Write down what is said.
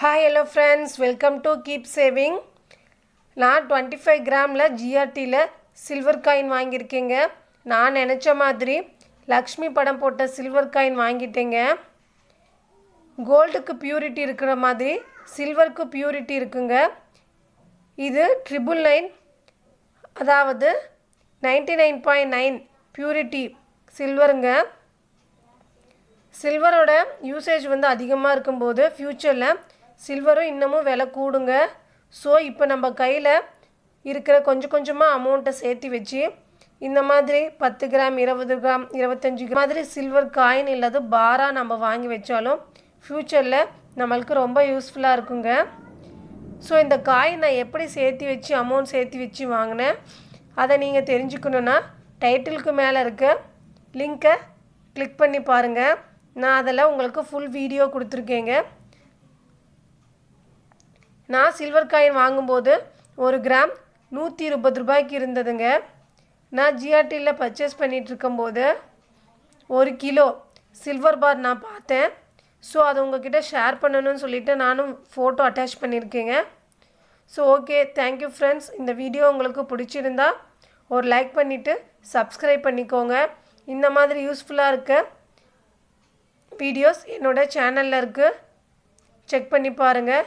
Hi hello friends welcome to keep saving நான் twenty five கிராமில் ஜிஆர்டியில் சில்வர் காயின் வாங்கியிருக்கேங்க. நான் நினச்ச மாதிரி லக்ஷ்மி படம் போட்ட சில்வர் காயின் வாங்கிட்டேங்க. கோல்டுக்கு பியூரிட்டி இருக்கிற மாதிரி சில்வருக்கு பியூரிட்டி இருக்குங்க. இது ட்ரிபிள் நைன் அதாவது ninety nine point nine purity சில்வருங்க சில்வரோட யூசேஜ் வந்து அதிகமாக இருக்கும்போது ஃப்யூச்சரில் சில்வரும் இன்னமும் விலை கூடுங்க. ஸோ இப்போ நம்ம கையில் இருக்கிற கொஞ்சம் கொஞ்சமாக அமௌண்ட்டை சேர்த்து வச்சு இந்த மாதிரி பத்து கிராம் இருபது கிராம் இருபத்தஞ்சி கிராம் மாதிரி சில்வர் காயின் இல்லாத பாராக நம்ம வாங்கி வச்சாலும் ஃப்யூச்சரில் நம்மளுக்கு ரொம்ப யூஸ்ஃபுல்லாக இருக்குங்க. ஸோ இந்த காயின் நான் எப்படி சேர்த்து வச்சு அமௌண்ட் சேர்த்து வச்சு வாங்கினேன் அதை நீங்கள் தெரிஞ்சுக்கணுன்னா டைட்டிலுக்கு மேலே இருக்க லிங்க்கை கிளிக் பண்ணி பாருங்கள் நான் அதில் உங்களுக்கு ஃபுல் வீடியோ கொடுத்துருக்கேங்க. நான் சில்வர் காயின் வாங்கும்போது ஒரு கிராம் நூற்றி இருபது ரூபாய்க்கு இருந்ததுங்க. நான் ஜிஆர்டியில் பர்ச்சேஸ் பண்ணிகிட்டு இருக்கும்போது ஒரு கிலோ சில்வர் பார் நான் பார்த்தேன். ஸோ அதை உங்ககிட்ட ஷேர் பண்ணணும்னு சொல்லிவிட்டு நானும் photo attach பண்ணியிருக்கேங்க. So okay thank you friends இந்த வீடியோ உங்களுக்கு பிடிச்சிருந்தா ஒரு லைக் பண்ணிவிட்டு சப்ஸ்கிரைப் பண்ணிக்கோங்க. இந்த மாதிரி யூஸ்ஃபுல்லாக இருக்க வீடியோஸ் என்னோட சேனலில் இருக்குது செக் பண்ணி பாருங்கள்